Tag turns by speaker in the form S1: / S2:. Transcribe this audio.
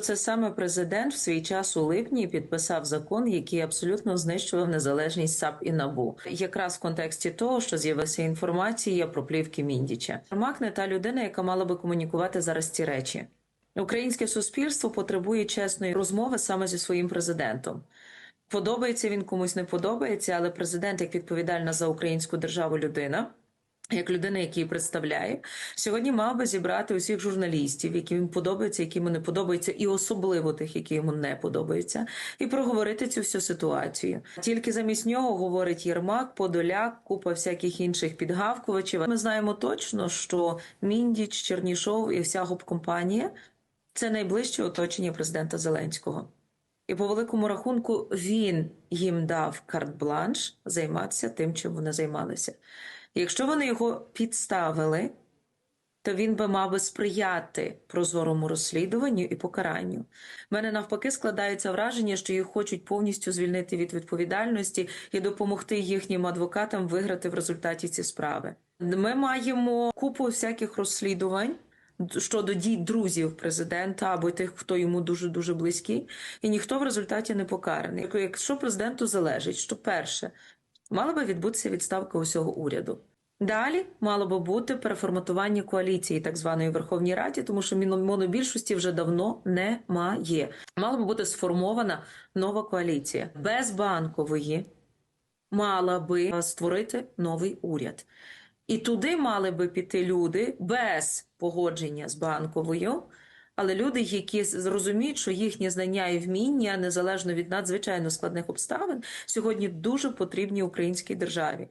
S1: Це саме президент в свій час у липні підписав закон, який абсолютно знищував незалежність САП і НАБУ, якраз в контексті того, що з'явилася інформація про плівки Міндіча. Ермак не та людина, яка мала би комунікувати зараз ці речі. Українське суспільство потребує чесної розмови саме зі своїм президентом. Подобається він комусь не подобається, але президент, як відповідальна за українську державу людина, як людина, який представляє, сьогодні мав би зібрати усіх журналістів, які їм подобаються, які йому не подобаються, і особливо тих, які йому не подобаються, і проговорити цю всю ситуацію. Тільки замість нього говорить Єрмак, Подоляк, купа всяких інших підгавкувачів. Ми знаємо точно, що Міндіч, Чернішов і вся гоп-компанія це найближче оточення президента Зеленського. І по великому рахунку він їм дав карт-бланш займатися тим, чим вони займалися. Якщо вони його підставили, то він би мав би сприяти прозорому розслідуванню і покаранню. У мене навпаки складається враження, що їх хочуть повністю звільнити від відповідальності і допомогти їхнім адвокатам виграти в результаті ці справи. Ми маємо купу всяких розслідувань щодо дій друзів президента або тих, хто йому дуже дуже близький, і ніхто в результаті не покараний. Якщо президенту залежить, що перше мала би відбутися відставка усього уряду. Далі мало би бути переформатування коаліції так званої Верховній Раді, тому що монобільшості вже давно немає. Мала би бути сформована нова коаліція без банкової. Мала би створити новий уряд. І туди мали би піти люди без погодження з банковою, але люди, які зрозуміють, що їхні знання і вміння, незалежно від надзвичайно складних обставин, сьогодні дуже потрібні українській державі.